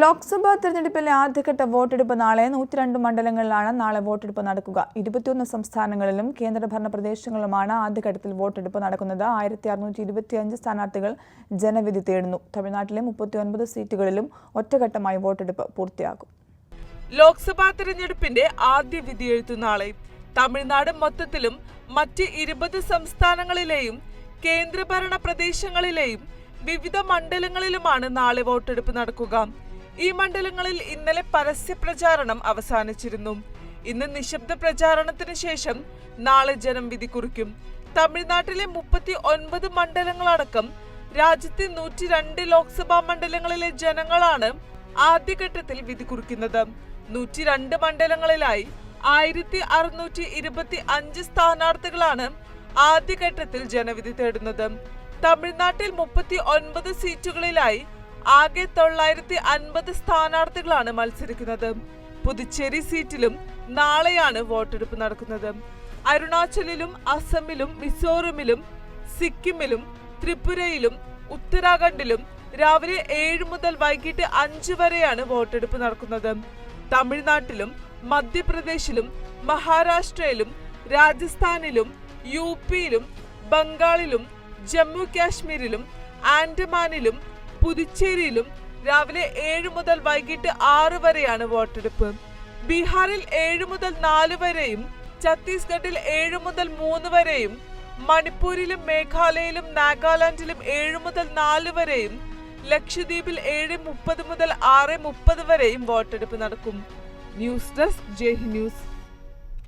ലോക്സഭാ തെരഞ്ഞെടുപ്പിലെ ആദ്യഘട്ട വോട്ടെടുപ്പ് നാളെ നൂറ്റിരണ്ട് മണ്ഡലങ്ങളിലാണ് നാളെ വോട്ടെടുപ്പ് നടക്കുക. ഇരുപത്തിയൊന്ന് സംസ്ഥാനങ്ങളിലും കേന്ദ്രഭരണ പ്രദേശങ്ങളിലുമാണ് ആദ്യഘട്ടത്തിൽ വോട്ടെടുപ്പ് നടക്കുന്നത്. ആയിരത്തി അറുന്നൂറ്റി ഇരുപത്തിയഞ്ച് സ്ഥാനാർത്ഥികൾ ജനവിധി തേടുന്നു. തമിഴ്നാട്ടിലെ മുപ്പത്തിയൊൻപത് സീറ്റുകളിലും ഒറ്റഘട്ടമായി വോട്ടെടുപ്പ് പൂർത്തിയാകും. ലോക്സഭാ തെരഞ്ഞെടുപ്പിന്റെ ആദ്യ വിധിയെഴുത്തു നാളെ. തമിഴ്നാട് മൊത്തത്തിലും മറ്റ് ഇരുപത് സംസ്ഥാനങ്ങളിലെയും കേന്ദ്രഭരണ പ്രദേശങ്ങളിലെയും വിവിധ മണ്ഡലങ്ങളിലുമാണ് നാളെ വോട്ടെടുപ്പ് നടക്കുക. ഈ മണ്ഡലങ്ങളിൽ ഇന്നലെ പരസ്യ പ്രചാരണം അവസാനിച്ചിരുന്നു. ഇന്ന് നിശബ്ദ പ്രചാരണത്തിന് ശേഷം നാളെ ജനം വിധി കുറിക്കും. തമിഴ്നാട്ടിലെ മുപ്പത്തി ഒൻപത് മണ്ഡലങ്ങളടക്കം രാജ്യത്തെ നൂറ്റി രണ്ട് ലോക്സഭാ മണ്ഡലങ്ങളിലെ ജനങ്ങളാണ് ആദ്യഘട്ടത്തിൽ വിധി കുറിക്കുന്നത്. നൂറ്റി രണ്ട് മണ്ഡലങ്ങളിലായി ആയിരത്തി അറുന്നൂറ്റി ഇരുപത്തി അഞ്ച് സ്ഥാനാർത്ഥികളാണ് ആദ്യഘട്ടത്തിൽ ജനവിധി തേടുന്നത്. തമിഴ്നാട്ടിൽ മുപ്പത്തി ഒൻപത് സീറ്റുകളിലായി ആകെ തൊള്ളായിരത്തി അൻപത് സ്ഥാനാർത്ഥികളാണ് മത്സരിക്കുന്നത്. പുതുച്ചേരി സീറ്റിലും നാളെയാണ് വോട്ടെടുപ്പ് നടക്കുന്നത്. അരുണാചലിലും അസമിലും മിസോറമിലും സിക്കിമിലും ത്രിപുരയിലും ഉത്തരാഖണ്ഡിലും രാവിലെ ഏഴ് മുതൽ വൈകിട്ട് അഞ്ച് വരെയാണ് വോട്ടെടുപ്പ് നടക്കുന്നത്. തമിഴ്നാട്ടിലും മധ്യപ്രദേശിലും മഹാരാഷ്ട്രയിലും രാജസ്ഥാനിലും യു പിയിലും ബംഗാളിലും ജമ്മു കാശ്മീരിലും ആൻഡമാനിലും പുതുച്ചേരിയിലും രാവിലെ ഏഴ് മുതൽ വൈകിട്ട് ആറ് വരെയാണ് വോട്ടെടുപ്പ്. ബീഹാറിൽ ഏഴ് മുതൽ നാല് വരെയും ഛത്തീസ്ഗഡിൽ ഏഴ് മുതൽ മൂന്ന് വരെയും മണിപ്പൂരിലും മേഘാലയയിലും നാഗാലാൻഡിലും ഏഴ് മുതൽ നാല് വരെയും ലക്ഷദ്വീപിൽ ഏഴ് മുപ്പത് മുതൽ ആറ് മുപ്പത് വരെയും വോട്ടെടുപ്പ് നടക്കും. News desk Jai news.